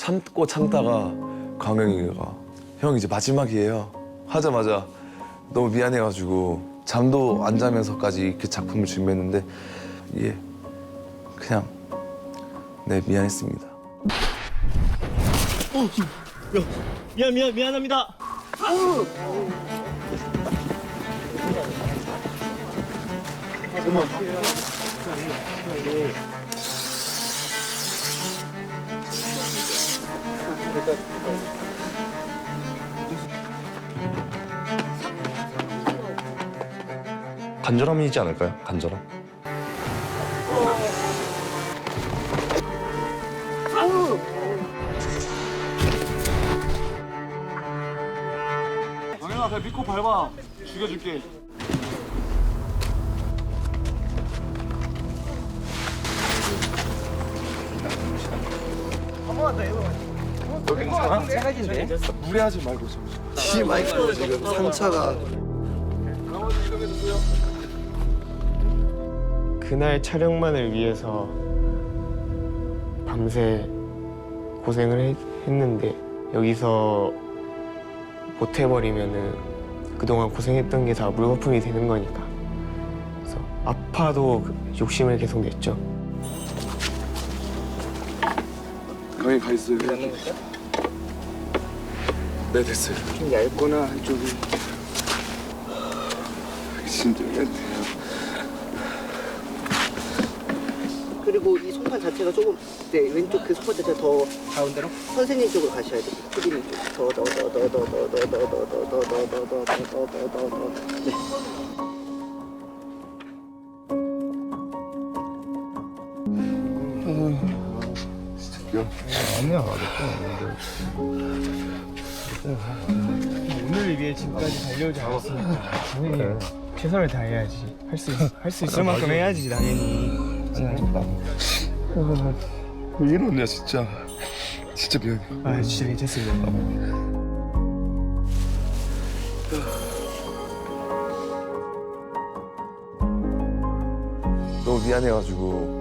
참고 참다가 광영이가 형 이제 마지막이에요 하자마자 너무 미안해가지고 잠도 안 자면서까지 그 작품을 준비했는데 예 그냥 네 미안했습니다. 미안 미안 미안합니다. 간절함이지 않을까요? 간절함? 광현아 그냥 믿고 밟아 죽여줄게 무리하지 말고 좀. 시 마이크 지금 상처가. 그날 촬영만을 위해서 밤새 고생을 했, 했는데 여기서 못 해버리면은 그동안 고생했던 게 다 물거품이 되는 거니까. 그래서 아파도 그 욕심을 계속 냈죠. 강현 가 있어요 네 됐어요 좀 얇구나 한쪽이 진짜 그리고 이 손판 자체가 조금 네 왼쪽 그 손판 자체가 더 가운데로 선생님 쪽으로 가셔야 돼요 피디님 쪽 더더더더더더더더더더더더더더더더더더 네. 오늘을 위해 지금까지 달려오지 않았으니까 당연히 최선을 다해야지 할 수 할 수 있을 만큼 해야지 당연히. 왜 이러냐 진짜. 진짜 미안해. 아 진짜 괜찮습니다. 너무 미안해가지고